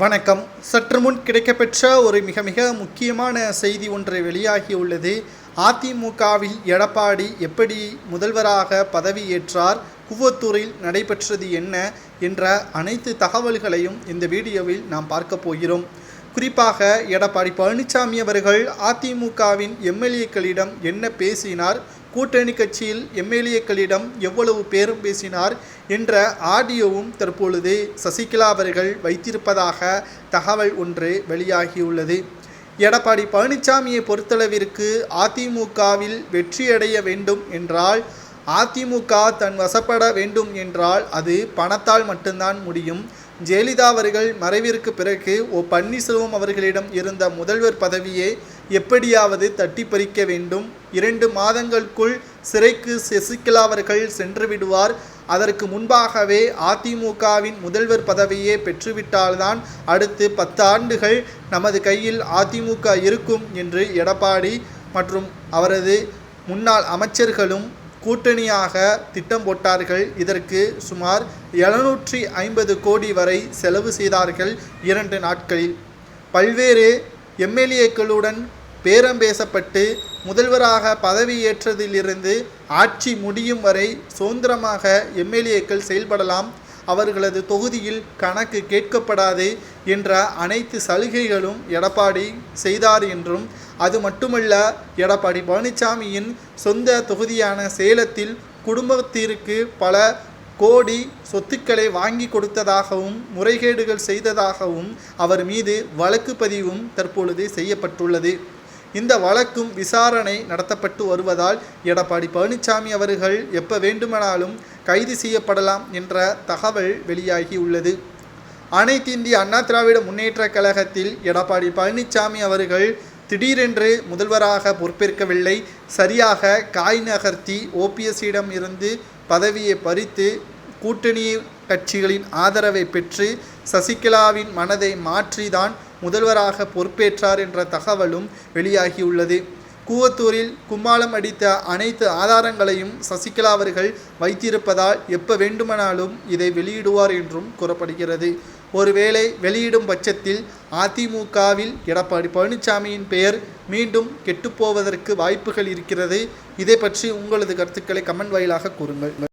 வணக்கம். சற்று முன் கிடைக்கப்பெற்ற ஒரு மிக மிக முக்கியமான செய்தி ஒன்று வெளியாகியுள்ளது அதிமுகவில் எடப்பாடி எப்படி முதல்வராக பதவியேற்றார் குவத்தூரில் நடைபெற்றது என்ன என்ற அனைத்து தகவல்களையும் இந்த வீடியோவில் நாம் பார்க்க போகிறோம். குறிப்பாக எடப்பாடி பழனிசாமி அவர்கள் அதிமுகவின் எம்எல்ஏக்களிடம் என்ன பேசினார் கூட்டணி கட்சியில் எம்எல்ஏக்களிடம் எவ்வளவு பேரும் பேசினார் என்ற ஆடியோவும் தற்பொழுது சசிகலா அவர்கள் வைத்திருப்பதாக தகவல் ஒன்று வெளியாகியுள்ளது. எடப்பாடி பழனிசாமியை பொறுத்தளவிற்கு அதிமுகவில் வெற்றியடைய வேண்டும் என்றால் அதிமுக தன் வசப்பட வேண்டும் என்றால் அது பணத்தால் மட்டும்தான் முடியும். ஜெயலலிதா அவர்கள் மறைவிற்கு பிறகு ஓ பன்னீர்செல்வம் அவர்களிடம் இருந்த முதல்வர் பதவியை எப்படியாவது தட்டி பறிக்க வேண்டும். இரண்டு மாதங்களுக்குள் சிறைக்கு சசிகலா அவர்கள் சென்று விடுவார். அதற்கு முன்பாகவே அதிமுகவின் முதல்வர் பதவியை பெற்றுவிட்டால்தான் அடுத்து பத்து ஆண்டுகள் நமது கையில் அதிமுக இருக்கும் என்று எடப்பாடி மற்றும் அவரது முன்னாள் அமைச்சர்களும் கூட்டணியாக திட்டம் போட்டார்கள். இதற்கு சுமார் எழுநூற்றி ஐம்பது கோடி வரை செலவு செய்தார்கள் இரண்டு நாட்களில். பல்வேறு எம்எல்ஏக்களுடன் பேரம் பேசப்பட்டு முதல்வராக பதவியேற்றதிலிருந்து ஆட்சி முடியும் வரை சுதந்திரமாக எம்எல்ஏக்கள் செயல்படலாம். அவர்களது தொகுதியில் கணக்கு கேட்கப்படாது என்ற அனைத்து சலுகைகளும் எடப்பாடி செய்தார் என்றும் அது மட்டுமல்ல எடப்பாடி பழனிசாமியின் சொந்த தொகுதியான சேலத்தில் குடும்பத்திற்கு பல கோடி சொத்துக்களை வாங்கி கொடுத்ததாகவும் முறைகேடுகள் செய்ததாகவும் அவர் மீது வழக்கு பதிவும் தற்பொழுது செய்யப்பட்டுள்ளது. இந்த வழக்கும் விசாரணை நடத்தப்பட்டு வருவதால் எடப்பாடி பழனிசாமி அவர்கள் எப்போ வேண்டுமானாலும் கைது செய்யப்படலாம் என்ற தகவல் வெளியாகி உள்ளது. அனைத்து இந்திய அண்ணா திராவிட முன்னேற்ற கழகத்தில் எடப்பாடி பழனிசாமி அவர்கள் திடீரென்று முதல்வராக பொறுப்பேற்கவில்லை. சரியாக காய் நகர்த்தி ஓபிஎஸ்ஸிடம் இருந்து பதவியை பறித்து கூட்டணி கட்சிகளின் ஆதரவை பெற்று சசிகலாவின் மனதை மாற்றிதான் முதல்வராக பொறுப்பேற்றார் என்ற தகவலும் வெளியாகியுள்ளது. கூவத்தூரில் கும்மாளம் அடித்த அனைத்து ஆதாரங்களையும் சசிகலா அவர்கள் வைத்திருப்பதால் எப்போ வேண்டுமானாலும் இதை வெளியிடுவார் என்றும் கூறப்படுகிறது. ஒருவேளை வெளியிடும் பட்சத்தில் அதிமுகவில் எடப்பாடி பழனிசாமியின் பெயர் மீண்டும் கெட்டுப்போவதற்கு வாய்ப்புகள் இருக்கிறது. இதை பற்றி உங்களது கருத்துக்களை கமெண்ட் வாயிலாக கூறுங்கள்.